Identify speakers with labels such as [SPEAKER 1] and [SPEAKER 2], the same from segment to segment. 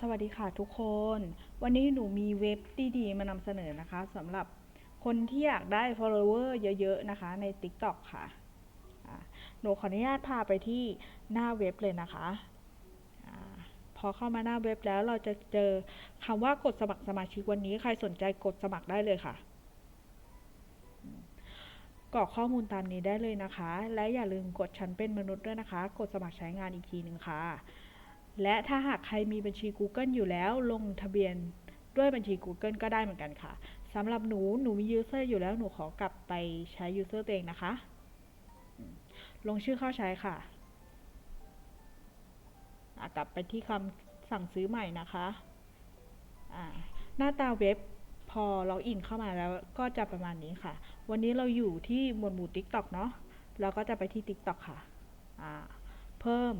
[SPEAKER 1] สวัสดีค่ะทุกคน วันนี้หนูมีเว็บดีๆมานำเสนอนะคะสำหรับคนที่อยากได้ follower เยอะๆนะคะใน TikTok ค่ะ หนูขออนุญาตพาไปที่หน้าเว็บเลยนะคะอพอเข้ามาหน้าเว็บแล้วเราจะเจอคำว่ากดสมัครสมาชิกวันนี้ใครสนใจกดสมัครได้เลยค่ะกรอกข้อมูลตามนี้ได้เลยนะคะ และอย่าลืมกดฉันเป็นมนุษย์ด้วยนะคะ กดสมัครใช้งานอีกทีหนึ่งค่ะ และถ้าหากใครมีบัญชี Google อยู่แล้ว ลงทะเบียนด้วยบัญชี Google ก็ได้เหมือนกันค่ะสำหรับหนู หนูมี user อยู่แล้วหนูขอกลับไปใช้ user ตัวเองนะคะ ลงชื่อเข้าใช้ค่ะ กลับไปที่คำสั่งซื้อใหม่นะคะหน้าตาเว็บพอล็อกอินเข้ามาแล้วก็จะประมาณนี้ค่ะ วันนี้เราอยู่ที่หมวดหมู่ TikTok เนาะเราก็จะไปที่ TikTok ค่ะ เพิ่ม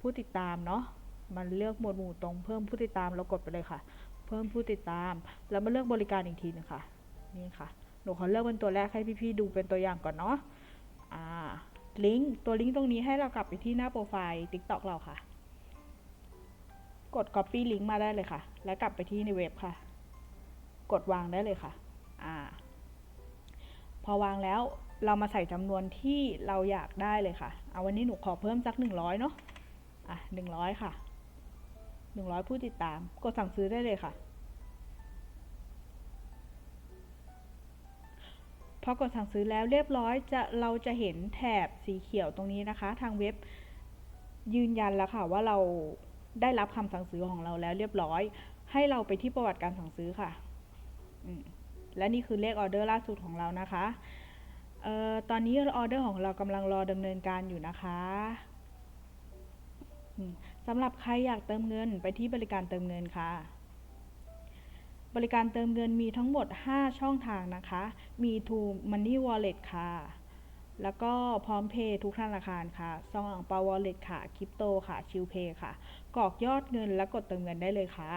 [SPEAKER 1] ผู้ติดตามเนาะ มันเลือกหมวดหมู่ตรงเพิ่มผู้ติดตามเรากดไปเลยค่ะ เพิ่มผู้ติดตาม แล้วมาเลือกบริการอีกทีหนึงค่ะ นี่ค่ะ หนูขอเลือกเป็นตัวแรกให้พี่ๆดูเป็นตัวอย่างก่อนเนาะ อ่า ลิงก์ ตัวลิงก์ตรงนี้ให้เรากลับไปที่หน้าโปรไฟล์ TikTok เราค่ะ กด Copy ลิงก์มาได้เลยค่ะ แล้วกลับไปที่ในเว็บค่ะ กดวางได้เลยค่ะ อ่า พอวางแล้วเรามาใส่จำนวนที่เราอยากได้เลยค่ะ เอาวันนี้หนูขอเพิ่มสักหนึ่งร้อยเนาะ อะหนึ่งร้อยค่ะ หนึ่งร้อยผู้ติดตาม กดสั่งซื้อได้เลยค่ะ พอกดสั่งซื้อแล้วเรียบร้อยจะเราจะเห็นแถบสีเขียวตรงนี้นะคะ ทางเว็บยืนยันแล้วค่ะว่าเราได้รับคำสั่งซื้อของเราแล้วเรียบร้อย ให้เราไปที่ประวัติการสั่งซื้อค่ะ และนี่คือเลขออเดอร์ล่าสุดของเรานะคะออตอนนี้ออเดอร์ของเรากำลังรอดำเนินการอยู่นะคะ สำหรับใครอยากเติมเงินไปที่บริการเติมเงินค่ะ บริการเติมเงินมีทั้งหมด 5 ช่องทางนะคะ มี To Money Wallet ค่ะ แล้วก็พร้อมเพย์ทุกธนาคารค่ะ ซองอ่างเปา Wallet ค่ะ คริปโตค่ะ ชิลเพย์ค่ะ กรอกยอดเงินและกดเติมเงินได้เลยค่ะ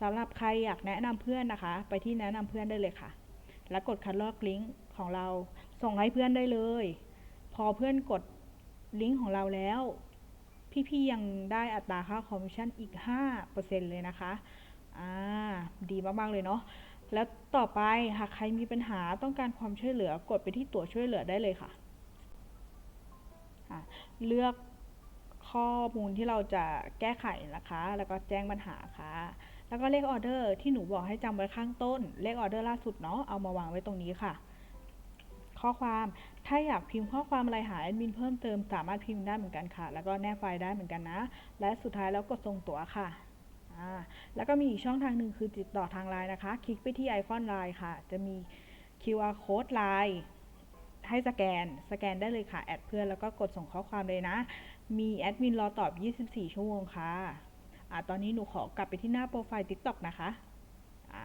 [SPEAKER 1] สำหรับใครอยากแนะนำเพื่อนนะคะ ไปที่แนะนำเพื่อนได้เลยค่ะ แล้วกดคัดลอกลิงก์ของเราส่งให้เพื่อนได้เลย พอเพื่อนกดลิงก์ของเราแล้ว พี่ๆยังได้อัตราค่าคอมมิชชั่นอีก 5%เลยนะคะ อ่า ดีมากๆเลยเนาะ แล้วต่อไปหากใครมีปัญหาต้องการความช่วยเหลือกดไปที่ตัวช่วยเหลือได้เลยค่ะอะ เลือกข้อมูลที่เราจะแก้ไขนะคะ แล้วก็แจ้งปัญหาค่ะ แล้วก็เลขออเดอร์ที่หนูบอกให้จำไว้ข้างต้น เลขออเดอร์ล่าสุดเนาะ เอามาวางไว้ตรงนี้ค่ะ ข้อความ ถ้าอยากพิมพ์ข้อความอะไรหาแอดมินเพิ่มเติมสามารถพิมพ์ได้เหมือนกันค่ะ แล้วก็แนบไฟล์ได้เหมือนกันนะ และสุดท้ายแล้วกดส่งตั๋วค่ะแล้วก็มีอีกช่องทางหนึ่งคือติดต่อทางไลน์นะคะ คลิกไปที่ไอคอนไลน์ค่ะ จะมี QR code ไลน์ให้สแกน สแกนได้เลยค่ะ แอดเพื่อนแล้วก็กดส่งข้อความเลยนะ มีแอดมินรอตอบ 24 ชั่วโมงค่ะอ่าตอนนี้หนูขอกลับไปที่หน้าโปรไฟล์ TikTok นะคะอ่า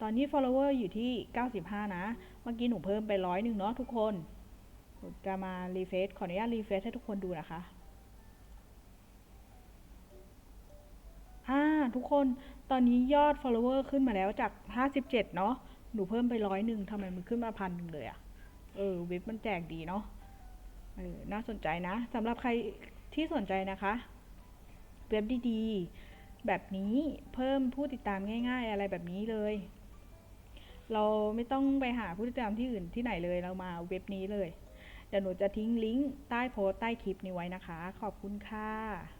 [SPEAKER 1] ตอนนี้ follower อยู่ที่ 95 นะ เมื่อกี้หนูเพิ่มไปร้อยหนึ่งเนาะทุกคนจะมารีเฟซขออนุญาตรีเฟซให้ทุกคนดูนะคะอ่าทุกคนตอนนี้ยอด follower ขึ้นมาแล้วจาก 57 เนาะหนูเพิ่มไปร้อยหนึ่งทำไมมันขึ้นมาพันหนึ่งเลยอะเออเว็บมันแจกดีเนาะเออน่าสนใจนะสำหรับใครที่สนใจนะคะ เว็บดีๆ แบบนี้เพิ่มผู้ติดตามง่าย ๆ อะไรแบบนี้เลย เราไม่ต้องไปหาผู้ติดตามที่อื่นที่ไหนเลยเรามาเว็บนี้เลย เดี๋ยวหนูจะทิ้งลิงก์ใต้โพสต์ใต้คลิปนี้ไว้นะคะ ขอบคุณค่ะ